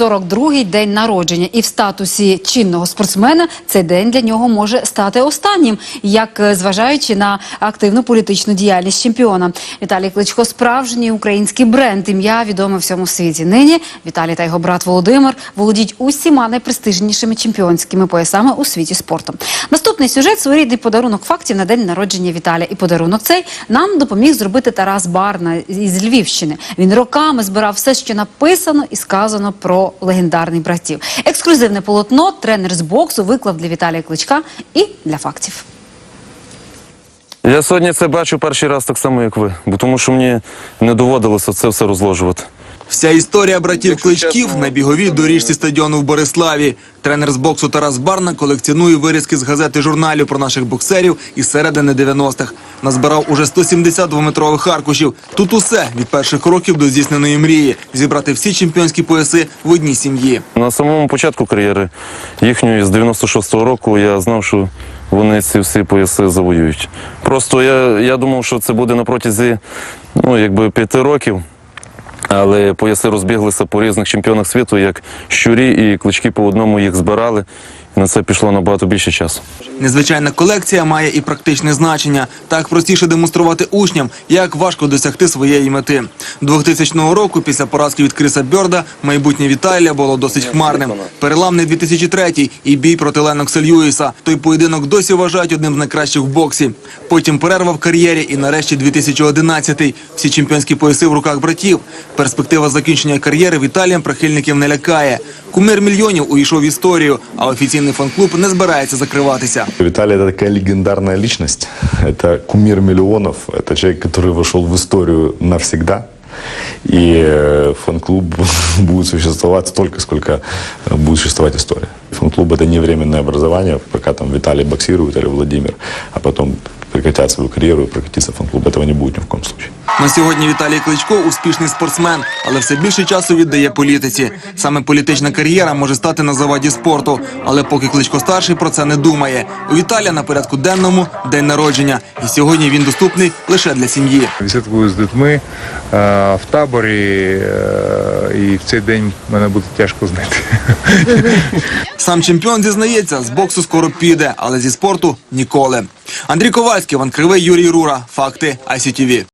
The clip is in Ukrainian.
42-й день народження, і в статусі чинного спортсмена цей день для нього може стати останнім, як е, зважаючи на активну політичну діяльність чемпіона. Віталій Кличко справжній український бренд, ім'я відоме всьому світі. Нині Віталій та його брат Володимир володіють усіма найпрестижнішими чемпіонськими поясами у світі спорту. Наступний сюжет своєрідний подарунок фактів на день народження Віталія. І подарунок цей нам допоміг зробити Тарас Барна із Львівщини. Він роками збирав все, що написано і сказано про легендарних братів. Ексклюзивне полотно тренер з боксу виклав для Віталія Кличка і для фактів. Я сьогодні це бачу перший раз так само, як ви, бо тому що мені не доводилося це все розложувати. Вся історія братів Кличків на біговій доріжці стадіону в Бориславі. Тренер з боксу Тарас Барна колекціонує вирізки з газети журналів про наших боксерів із середини 90-х. Назбирав уже 172-метрових аркушів. Тут усе від перших кроків до здійсненої мрії зібрати всі чемпіонські пояси в одній сім'ї. На самому початку кар'єри їхньої з 96-го року я знав, що вони ці всі пояси завоюють. Просто я, я думав, що це буде на протязі ну, якби п'яти років. Але пояси розбіглися по різних чемпіонах світу, як щурі і клички по одному їх збирали. На це пішло набагато більше часу. Незвичайна колекція має і практичне значення. Так простіше демонструвати учням, як важко досягти своєї мети. 2000 року, після поразки від Криса Бьорда, майбутнє Віталія було досить хмарним. Переламний 2003 і бій проти Ленокса Льюіса. Той поєдинок досі вважають одним з найкращих в боксі. Потім перерва в кар'єрі і нарешті 2011 Всі чемпіонські пояси в руках братів. Перспектива закінчення кар'єри Віталієм прихильників не лякає. Кумир мільйонів увійшов в історію, а офіційний фан-клуб не збирається закриватися. Виталий это такая легендарная личность. Это кумир миллионов. Это человек, который вошел в историю навсегда. И э, фан-клуб будет существовать столько, сколько э, будет существовать история. Фан-клуб это не временное образование, пока там Виталий боксирует или Владимир, а потом прекратят свою карьеру и прекратится фан-клуб. Этого не будет ни в коем случае. На сьогодні Віталій Кличко успішний спортсмен, але все більше часу віддає політиці. Саме політична кар'єра може стати на заваді спорту. Але поки Кличко старший про це не думає. У Віталія на порядку денному день народження, і сьогодні він доступний лише для сім'ї. Відсвяткую з дітьми е, в таборі, е, і в цей день мене буде тяжко знайти. Сам чемпіон зізнається, з боксу скоро піде, але зі спорту ніколи. Андрій Ковальський, Іван Кривий, Юрій Рура. Факти ICTV.